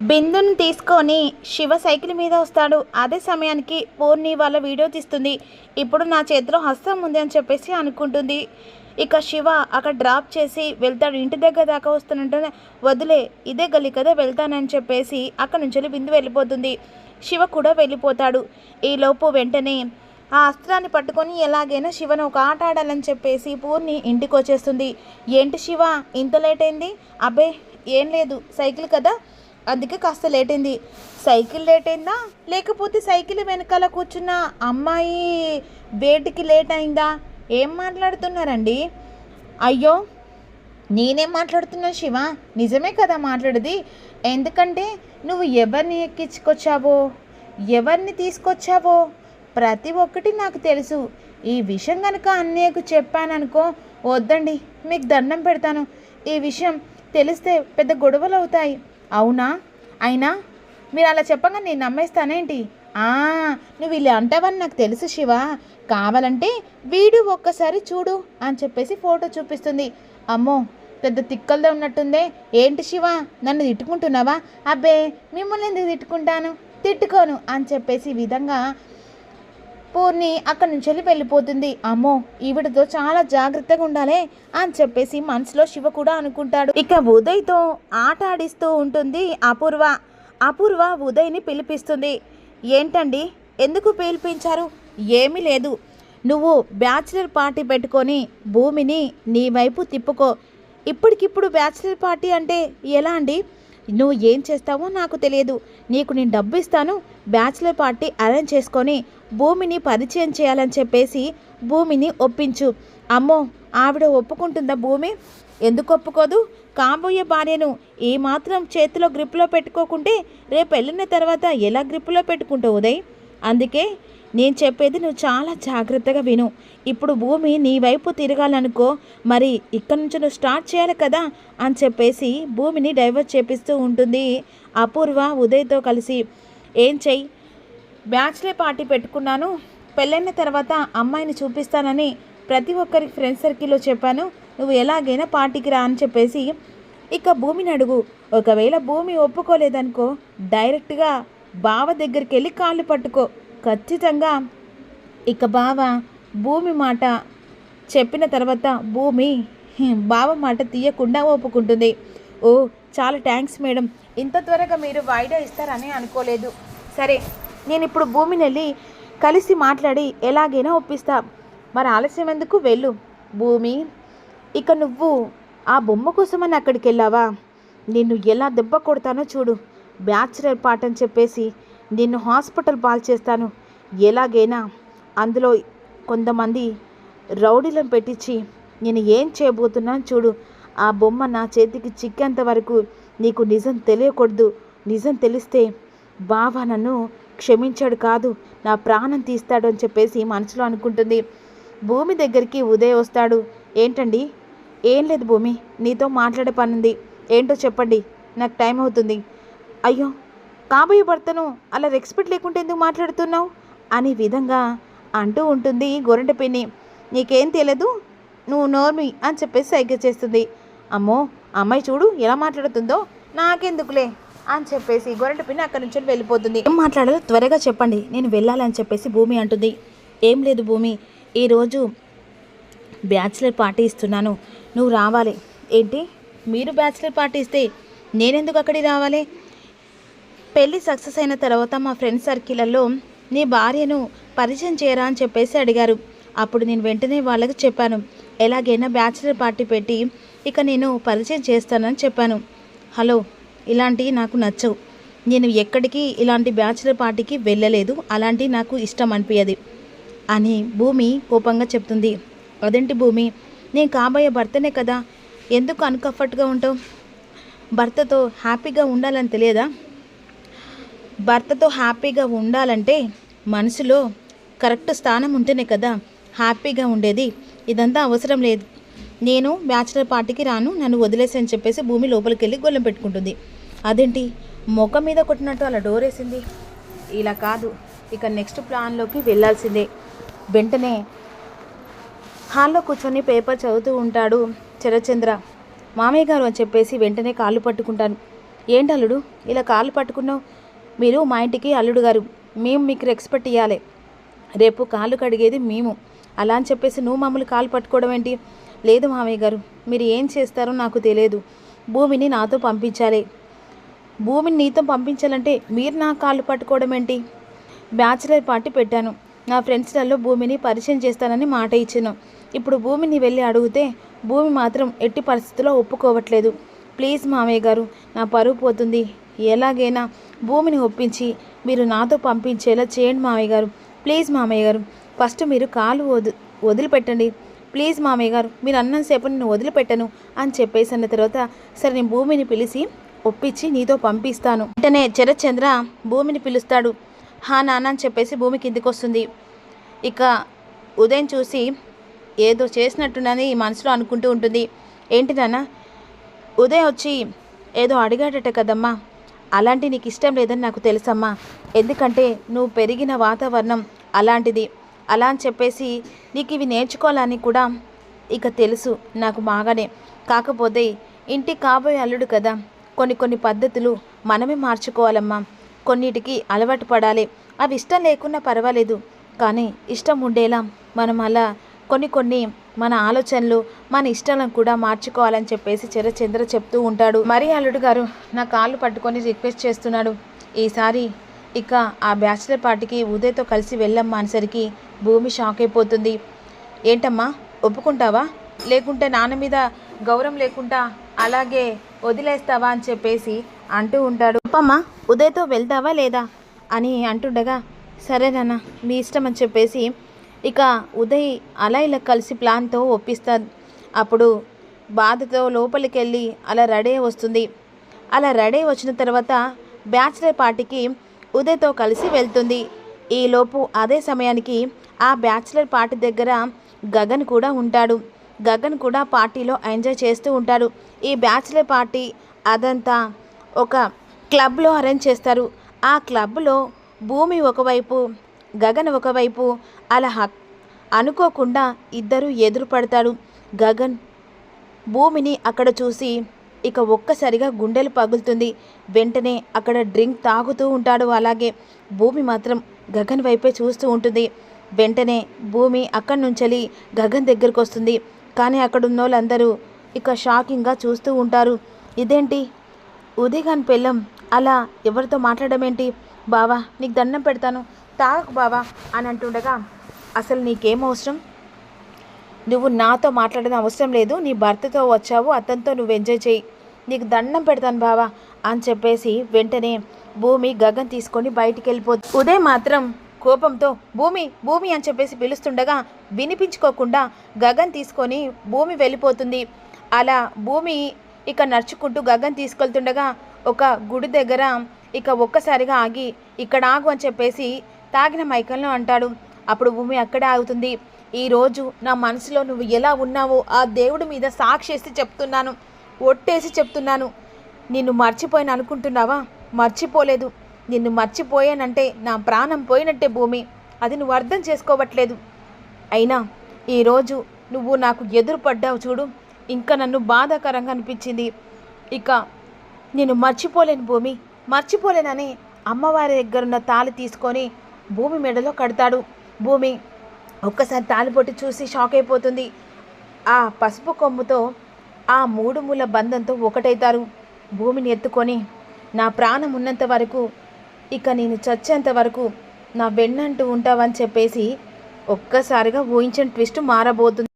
బిందును తీసుకొని శివ సైకిల్ మీద వస్తాడు. అదే సమయానికి పూర్ణి వాళ్ళ వీడియో తీస్తుంది. ఇప్పుడు నా చేతిలో హస్తం ఉంది అని చెప్పేసి అనుకుంటుంది. ఇక శివ అక్కడ డ్రాప్ చేసి వెళ్తాడు. ఇంటి దగ్గర దాకా వస్తున్నట్టు వదిలే ఇదే గలి కదా వెళ్తానని చెప్పేసి అక్కడ నుంచి వెళ్ళి బిందు వెళ్ళిపోతుంది. శివ కూడా వెళ్ళిపోతాడు. ఈలోపు వెంటనే ఆ అస్త్రాన్ని పట్టుకొని ఎలాగైనా శివను ఒక ఆట ఆడాలని చెప్పేసి పూర్ణి ఇంటికి వచ్చేస్తుంది. ఏంటి శివ ఇంత లేట్ అయింది? అబ్బే ఏం లేదు. సైకిల్ కదా? అందుకే కాస్త లేట్ అయింది. సైకిల్ లేట్ అయిందా? లేకపోతే సైకిల్ వెనకాల కూర్చున్న అమ్మాయి వేటికి లేట్ అయిందా? ఏం మాట్లాడుతున్నారండి? అయ్యో నేనేం మాట్లాడుతున్నా శివ? నిజమే కదా మాట్లాడేది? ఎందుకంటే నువ్వు ఎవరిని ఎక్కించుకొచ్చావో ఎవరిని తీసుకొచ్చావో ప్రతి ఒక్కటి నాకు తెలుసు. ఈ విషయం కనుక అన్నయ్యకు చెప్పాననుకో వద్దండి మీకు దండం పెడతాను. ఈ విషయం తెలిస్తే పెద్ద గొడవలు అవుతాయి. అవునా? అయినా? మీరు అలా చెప్పగా నేను నమ్మేస్తానేంటి? ఆ, నువ్వు ఇలా అంటావని నాకు తెలుసు శివ. కావాలంటే వీడియో ఒక్కసారి చూడు అని చెప్పేసి ఫోటో చూపిస్తుంది. అమ్మో పెద్ద తిక్కలదే ఉన్నట్టుందే. ఏంటి శివ నన్ను తిట్టుకుంటున్నావా? అబ్బే మిమ్మల్ని ఎందుకు తిట్టుకుంటాను? తిట్టుకోను అని చెప్పేసి ఈ విధంగా పూర్ణి అక్కడి నుంచి వెళ్ళి వెళ్ళిపోతుంది. అమ్మో ఈవిడతో చాలా జాగ్రత్తగా ఉండాలి అని చెప్పేసి మనసులో శివ కూడా అనుకుంటాడు. ఇక ఉదయ్తో ఆట ఆడిస్తూ ఉంటుంది అపూర్వ. అపూర్వ ఉదయ్ని పిలిపిస్తుంది. ఏంటండి? ఎందుకు పిలిపించారు? ఏమీ లేదు. నువ్వు బ్యాచిలర్ పార్టీ పెట్టుకొని భూమిని నీ వైపు తిప్పుకో. ఇప్పటికిప్పుడు బ్యాచిలర్ పార్టీ అంటే ఎలా అండి? నువ్వు ఏం చేస్తావో నాకు తెలియదు. నీకు నేను డబ్బు ఇస్తాను. బ్యాచిలర్ పార్టీ అరేంజ్ చేసుకొని భూమిని పరిచయం చేయాలని చెప్పేసి భూమిని ఒప్పించు. అమ్మో ఆవిడ ఒప్పుకుంటుందా భూమి? ఎందుకు ఒప్పుకోదు? కాబోయే భార్యను ఏమాత్రం మాత్రం చేతిలో గ్రిప్లో పెట్టుకోకుంటే రేపు వెళ్ళిన తర్వాత ఎలా గ్రిప్లో పెట్టుకుంటావు ఉదయ్? అందుకే నేను చెప్పేది నువ్వు చాలా జాగ్రత్తగా విను. ఇప్పుడు భూమి నీ వైపు తిరగాలనుకో మరి ఇక్కడ నుంచి నువ్వు స్టార్ట్ చేయాలి కదా అని చెప్పేసి భూమిని డైవర్ట్ చేపిస్తూ ఉంటుంది అపూర్వ ఉదయ్తో కలిసి. ఏం చెయ్యి? బ్యాచ్లే పార్టీ పెట్టుకున్నాను. పెళ్ళైన తర్వాత అమ్మాయిని చూపిస్తానని ప్రతి ఒక్కరికి ఫ్రెండ్ సర్కిల్లో చెప్పాను. నువ్వు ఎలాగైనా పార్టీకి రా అని చెప్పేసి. ఇక భూమిని అడుగు. ఒకవేళ భూమి ఒప్పుకోలేదనుకో డైరెక్ట్గా బావ దగ్గరికి వెళ్ళి కాళ్ళు పట్టుకో. ఖచ్చితంగా. ఇక బావ భూమి మాట చెప్పిన తర్వాత భూమి బావ మాట తీయకుండా ఒప్పుకుంటుంది. ఓ చాలా థ్యాంక్స్ మేడం. ఇంత త్వరగా మీరు వాయిదా ఇస్తారని అనుకోలేదు. సరే నేను ఇప్పుడు భూమిని వెళ్ళి కలిసి మాట్లాడి ఎలాగైనా ఒప్పిస్తా. మరి ఆలస్యం ఎందుకు? వెళ్ళు. భూమి ఇక నువ్వు ఆ బొమ్మ కోసమని అక్కడికి వెళ్ళావా నిన్ను ఎలా దెబ్బ కొడతానో చూడు. బ్యాచులర్ పార్ట్ అని చెప్పేసి నిన్ను హాస్పిటల్ పాల్ చేస్తాను ఎలాగైనా అందులో కొంతమంది రౌడీలను పెట్టించి నేను ఏం చేయబోతున్నాను చూడు. ఆ బొమ్మ నా చేతికి చిక్కేంత వరకు నీకు నిజం తెలియకూడదు. నిజం తెలిస్తే బావ నన్ను క్షమించాడు కాదు నా ప్రాణం తీస్తాడు అని చెప్పేసి మనసులో అనుకుంటుంది. భూమి దగ్గరికి ఉదయ్ వస్తాడు. ఏంటండి? ఏం లేదు భూమి నీతో మాట్లాడే పనుంది. ఏంటో చెప్పండి. నాకు టైం అవుతుంది. అయ్యో కాబోయే భర్తను అలా రెస్పెక్ట్ లేకుంటే ఎందుకు మాట్లాడుతున్నావు? అనే విధంగా అంటూ ఉంటుంది గొర్రెంట పిన్ని. నీకేం తెలియదు నువ్వు నోర్మి అని చెప్పేసి సైగ చేస్తుంది. అమ్మో అమ్మాయి చూడు ఎలా మాట్లాడుతుందో. నాకెందుకులే అని చెప్పేసి గొర్రెంట పిన్ని అక్కడి నుంచి వెళ్ళిపోతుంది. ఏం మాట్లాడాలో త్వరగా చెప్పండి. నేను వెళ్ళాలని చెప్పేసి భూమి అంటుంది. ఏం లేదు భూమి ఈరోజు బ్యాచిలర్ పార్టీ ఇస్తున్నాను. నువ్వు రావాలి. ఏంటి? మీరు బ్యాచిలర్ పార్టీ ఇస్తే నేనెందుకు అక్కడికి రావాలి? పెళ్ళి సక్సెస్ అయిన తర్వాత మా ఫ్రెండ్ సర్కిల్లో నీ భార్యను పరిచయం చేయరా? అని చెప్పేసి అడిగారు. అప్పుడు నేను వెంటనే వాళ్ళకి చెప్పాను. ఎలాగైనా బ్యాచిలర్ పార్టీ పెట్టి ఇక నేను పరిచయం చేస్తానని చెప్పాను. హలో ఇలాంటివి నాకు నచ్చవు. నేను ఎక్కడికి ఇలాంటి బ్యాచిలర్ పార్టీకి వెళ్ళలేదు. అలాంటివి నాకు ఇష్టం అనిపించదు అని భూమి కోపంగా చెప్తుంది. అదేంటి భూమి? నేను కాబోయే భర్తనే కదా. ఎందుకు అన్కంఫర్ట్గా ఉంటావు? భర్తతో హ్యాపీగా ఉండాలని తెలియదా? భర్తతో హ్యాపీగా ఉండాలంటే మనసులో కరెక్ట్ స్థానం ఉంటేనే కదా హ్యాపీగా ఉండేది. ఇదంతా అవసరం లేదు. నేను బ్యాచిలర్ పార్టీకి రాను నన్ను వదిలేసి అని చెప్పేసి భూమి లోపలికి వెళ్ళి గొల్లెం పెట్టుకుంటుంది. అదేంటి? ముఖం మీద కొట్టినట్టు అలా డోరేసింది ఇలా కాదు. ఇక నెక్స్ట్ ప్లాన్లోకి వెళ్ళాల్సిందే. వెంటనే హాల్లో కూర్చొని పేపర్ చదువుతూ ఉంటాడు చరచంద్ర. మామయ్య గారు అని చెప్పేసి వెంటనే కాళ్ళు పట్టుకుంటాను ఏంటల్లుడు ఇలా కాళ్ళు పట్టుకున్నావు? మీరు మా ఇంటికి అల్లుడు గారు మేము మీకు రెస్పెక్ట్ ఇవ్వాలి రేపు కాళ్ళు కడిగేది మేము. అలా అని చెప్పేసి నువ్వు మమ్మల్ని కాలు పట్టుకోవడం ఏంటి? లేదు మామయ్య గారు మీరు ఏం చేస్తారో నాకు తెలియదు. భూమిని నాతో పంపించాలి. భూమిని నీతో పంపించాలంటే మీరు నా కాళ్ళు పట్టుకోవడం ఏంటి? బ్యాచిలర్ పార్టీ పెట్టాను. నా ఫ్రెండ్స్లలో భూమిని పరిచయం చేస్తానని మాట ఇచ్చాను. ఇప్పుడు భూమిని వెళ్ళి అడిగితే భూమి మాత్రం ఎట్టి పరిస్థితుల్లో ఒప్పుకోవట్లేదు. ప్లీజ్ మామయ్య గారు నా పరువు పోతుంది. ఎలాగైనా భూమిని ఒప్పించి మీరు నాతో పంపించేలా చేయండి మామయ్య గారు. ప్లీజ్ మామయ్య గారు ఫస్ట్ మీరు కాలు వది వదిలిపెట్టండి. ప్లీజ్ మామయ్య గారు మీరు అన్నంతసేపు నేను వదిలిపెట్టను అని చెప్పేసి అన్న తర్వాత సరే నేను భూమిని పిలిచి ఒప్పించి నీతో పంపిస్తాను. వెంటనే చరచంద్ర భూమిని పిలుస్తాడు. హా నాన్న అని చెప్పేసి భూమి కిందికి వస్తుంది. ఇక ఉదయం చూసి ఏదో చేసినట్టునని ఈ మనసులో అనుకుంటూ ఉంటుంది. ఏంటి నాన్న? ఉదయం వచ్చి ఏదో అడిగాడట కదమ్మా. అలాంటి నీకు ఇష్టం లేదని నాకు తెలుసమ్మా. ఎందుకంటే నువ్వు పెరిగిన వాతావరణం అలాంటిది. అలా అని చెప్పేసి నీకు ఇవి నేర్చుకోవాలని కూడా ఇక తెలుసు నాకు బాగానే. కాకపోతే ఇంటికి కాబోయే అల్లుడు కదా. కొన్ని కొన్ని పద్ధతులు మనమే మార్చుకోవాలమ్మా. కొన్నిటికి అలవాటు పడాలి. అవి ఇష్టం లేకున్నా పర్వాలేదు. కానీ ఇష్టం ఉండేలా మనం అలా కొన్ని కొన్ని మన ఆలోచనలు మన ఇష్టాలను కూడా మార్చుకోవాలని చెప్పేసి చంద్ర చెప్తూ ఉంటాడు. మరి అల్లుడు గారు నా కాళ్ళు పట్టుకొని రిక్వెస్ట్ చేస్తున్నాడు. ఈసారి ఇక ఆ బ్యాచిలర్ పార్టీకి ఉదయ్తో కలిసి వెళ్ళమ్మా అనేసరికి భూమి షాక్ అయిపోతుంది. ఏంటమ్మా ఒప్పుకుంటావా? లేకుంటే నాన్న మీద గౌరవం లేకుండా అలాగే వదిలేస్తావా అని చెప్పేసి అంటూ ఉంటాడు. అప్పమ్మా ఉదయ్తో వెళ్తావా లేదా? అని అంటుండగా సరే నాన్న మీ ఇష్టం అని చెప్పేసి ఇక ఉదయ్ అలా ఇలా కలిసి ప్లాన్తో ఒప్పిస్తారు అప్పుడు బాధతో లోపలికి వెళ్ళి అలా రెడీ వస్తుంది. అలా రెడీ వచ్చిన తర్వాత బ్యాచిలర్ పార్టీకి ఉదయ్తో కలిసి వెళ్తుంది. ఈలోపు అదే సమయానికి ఆ బ్యాచిలర్ పార్టీ దగ్గర గగన్ కూడా ఉంటాడు. గగన్ కూడా పార్టీలో ఎంజాయ్ చేస్తూ ఉంటాడు. ఈ బ్యాచిలర్ పార్టీ అదంతా ఒక క్లబ్లో అరేంజ్ చేస్తారు. ఆ క్లబ్లో భూమి ఒకవైపు గగన్ ఒకవైపు అలా హక్ అనుకోకుండా ఇద్దరు ఎదురు పడతాడు గగన్ భూమిని అక్కడ చూసి ఇక ఒక్కసారిగా గుండెలు పగులుతుంది. వెంటనే అక్కడ డ్రింక్ తాగుతూ ఉంటాడు. అలాగే భూమి మాత్రం గగన్ వైపే చూస్తూ ఉంటుంది. వెంటనే భూమి అక్కడి నుంచి గగన్ దగ్గరకు వస్తుంది. కానీ అక్కడ ఉన్న వాళ్ళందరూ ఇక షాకింగ్గా చూస్తూ ఉంటారు. ఇదేంటి? ఉదయగాన్ పెళ్ళం? అలా ఎవరితో మాట్లాడడం ఏంటి బావా నీకు దండం పెడతాను. తాగకు బావా అని అంటుండగా అసలు నీకేం అవసరం? నువ్వు నాతో మాట్లాడిన అవసరం లేదు. నీ భర్తతో వచ్చావు. అతనితో నువ్వు ఎంజాయ్ చేయి. నీకు దండం పెడతాను బావా అని చెప్పేసి వెంటనే భూమి గగన్ తీసుకొని బయటికి వెళ్ళిపోతుంది ఉదయ్ మాత్రం కోపంతో భూమి భూమి అని చెప్పేసి పిలుస్తుండగా వినిపించుకోకుండా గగన్ తీసుకొని భూమి వెళ్ళిపోతుంది. అలా భూమి ఇక నడుచుకుంటూ గగన్ తీసుకెళ్తుండగా ఒక గుడి దగ్గర ఇక ఒక్కసారిగా ఆగి ఇక్కడ ఆగు అని చెప్పేసి తాగిన మైకల్లో అంటాడు అప్పుడు భూమి అక్కడే ఆగుతుంది. ఈరోజు నా మనసులో నువ్వు ఎలా ఉన్నావో ఆ దేవుడి మీద సాక్షేసి చెప్తున్నాను. ఒట్టేసి చెప్తున్నాను. నిన్ను మర్చిపోయాను అనుకుంటున్నావా? మర్చిపోలేదు. నిన్ను మర్చిపోయానంటే నా ప్రాణం పోయినట్టే భూమి. అది నువ్వు అర్థం చేసుకోవట్లేదు. అయినా ఈరోజు నువ్వు నాకు ఎదురుపడ్డావు చూడు. ఇంకా నన్ను బాధాకరంగా అనిపించింది. ఇక నేను మర్చిపోలేను భూమి. మర్చిపోలేనని అమ్మవారి దగ్గరున్న తాళి తీసుకొని భూమి మెడలో కడతాడు. భూమి ఒక్కసారి తాలిపొట్టి చూసి షాక్ అయిపోతుంది. ఆ పసుపు కొమ్ముతో ఆ మూడు మూల బంధంతో ఒకటైతారు. భూమిని ఎత్తుకొని నా ప్రాణం ఉన్నంత వరకు ఇక నేను చచ్చేంత వరకు నా వెన్నంటూ ఉంటావని చెప్పేసి ఒక్కసారిగా ఊహించిన ట్విస్ట్ మారబోతుంది.